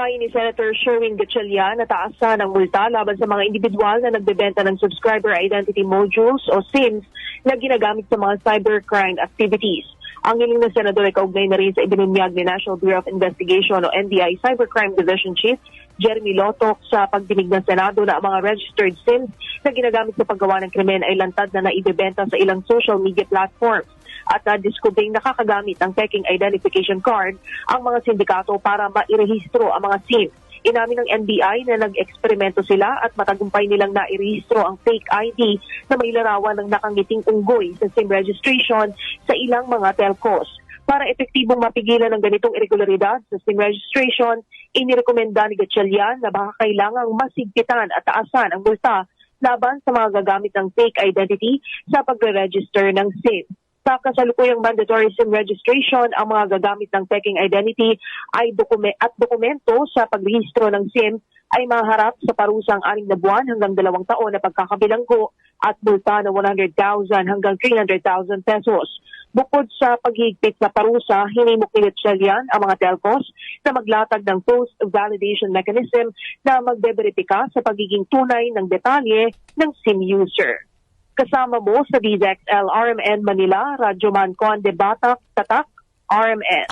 Ay ni Senator Sherwin Gatchalian na taasan ang multa laban sa mga individual na nagbebenta ng subscriber identity modules o SIMs na ginagamit sa mga cybercrime activities. Ang hiling ng senador ay kaugnay na rin sa ibinunyag ni National Bureau of Investigation o NBI Cybercrime Division Chief Jeremy Lotok sa pagdinig ng Senado na ang mga registered SIMs na ginagamit sa paggawa ng krimen ay lantad na naibebenta sa ilang social media platforms at uh, diskubing nakakagamit ng peking identification card ang mga sindikato para mairehistro ang mga SIM. Inamin ng NBI na nag-eksperimento sila at matagumpay nilang nairehistro ang fake ID na may larawan ng nakangiting unggoy sa SIM registration sa ilang mga telcos. Para epektibong mapigilan ang ganitong irregularidad sa SIM registration, inirekomenda ni Gatchalian na baka kailangang masigpitan at taasan ang multa laban sa mga gagamit ng fake identity sa pagre-register ng SIM. Sa kasalukuyang mandatory SIM registration, ang mga gagamit ng peking identity ay dokume- at dokumento sa pagrehistro ng SIM ay maharap sa parusang aning na buwan hanggang dalawang taon na pagkakabilanggo at multa na 100,000 hanggang 300,000 pesos. Bukod sa paghigpit sa parusa, hinimok ni Gatchalian ang mga telcos na maglatag ng post-validation mechanism na magbeberipika sa pagiging tunay ng detalye ng SIM user. Kasama mo sa DZXL RMN Manila, Radyo Man Conde Batak, Tatak, RMN.